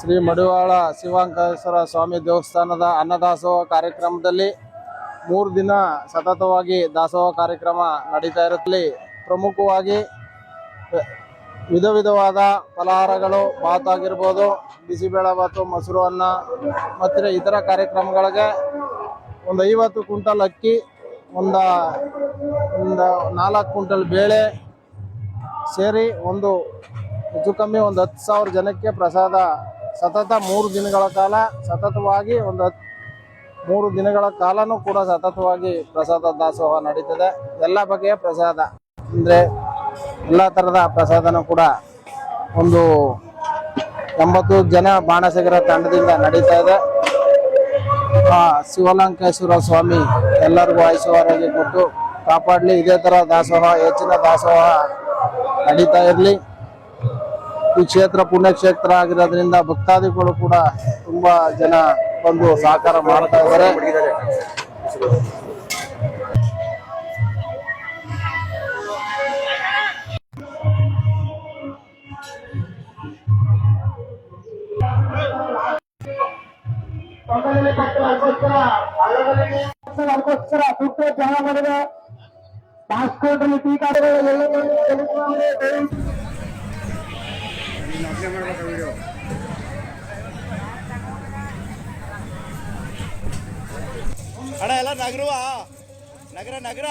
ಶ್ರೀ ಮಡಿವಾಳ ಶಿವಾಂಕೇಶ್ವರ ಸ್ವಾಮಿ ದೇವಸ್ಥಾನದ ಅನ್ನದಾಸೋಹ ಕಾರ್ಯಕ್ರಮದಲ್ಲಿ ಮೂರು ದಿನ ಸತತವಾಗಿ ದಾಸೋಹ ಕಾರ್ಯಕ್ರಮ ನಡೀತಾ ಇರುತ್ತಲ್ಲಿ. ಪ್ರಮುಖವಾಗಿ ವಿಧ ವಿಧವಾದ ಫಲಹಾರಗಳು, ಬಾತ್ ಆಗಿರ್ಬೋದು ಬಿಸಿಬೇಳೆ ಬಾತು, ಮೊಸರು ಅನ್ನ ಮತ್ತು ಇತರ ಕಾರ್ಯಕ್ರಮಗಳಿಗೆ ಒಂದು ಐವತ್ತು ಕ್ವಿಂಟಲ್ ಅಕ್ಕಿ, ಒಂದು ಒಂದು ನಾಲ್ಕು ಕ್ವಿಂಟಲ್ ಬೇಳೆ ಸೇರಿ ಒಂದು ಹೆಚ್ಚು ಕಮ್ಮಿ ಒಂದು ಹತ್ತು ಸಾವಿರ ಜನಕ್ಕೆ ಪ್ರಸಾದ ಸತತ ಮೂರು ದಿನಗಳ ಕಾಲ, ಸತತವಾಗಿ ಒಂದು ಹತ್ತು ಮೂರು ದಿನಗಳ ಕಾಲನೂ ಕೂಡ ಸತತವಾಗಿ ಪ್ರಸಾದ ದಾಸೋಹ ನಡೀತದೆ. ಎಲ್ಲ ಬಗೆಯ ಪ್ರಸಾದ. ಅಂದರೆ ಎಲ್ಲ ಥರದ ಪ್ರಸಾದನೂ ಕೂಡ ಒಂದು ಎಂಬತ್ತು ಜನ ಬಾಣಸಿಗರ ತಂಡದಿಂದ ನಡೀತಾ ಇದೆ. ಆ, ಶಿವಲಂಕೇಶ್ವರ ಸ್ವಾಮಿ ಎಲ್ಲರಿಗೂ ಆಯುಷ್ಯವಾಗಿ ಕೊಟ್ಟು ಕಾಪಾಡಲಿ. ಇದೇ ಥರ ದಾಸೋಹ, ಹೆಚ್ಚಿನ ದಾಸೋಹ ನಡೀತಾ ಇರಲಿ. ಈ ಕ್ಷೇತ್ರ ಪುಣ್ಯಕ್ಷೇತ್ರ ಆಗಿರೋದ್ರಿಂದ ಭಕ್ತಾದಿಗಳು ಕೂಡ ತುಂಬಾ ಜನ ಬಂದು ಸಹಕಾರ ಮಾಡ್ತಾ ಇದ್ದಾರೆ ಅದಕ್ಕೋಸ್ಕರ ಸೂಕ್ತ ಜನ ಮಾಡಿದೆ ಪಾಸ್ಪೋರ್ಟ್ ಎಲ್ಲ ಅಣ್ಣ ಎಲ್ಲ ನಗರವಾ ನಗರ ನಗರ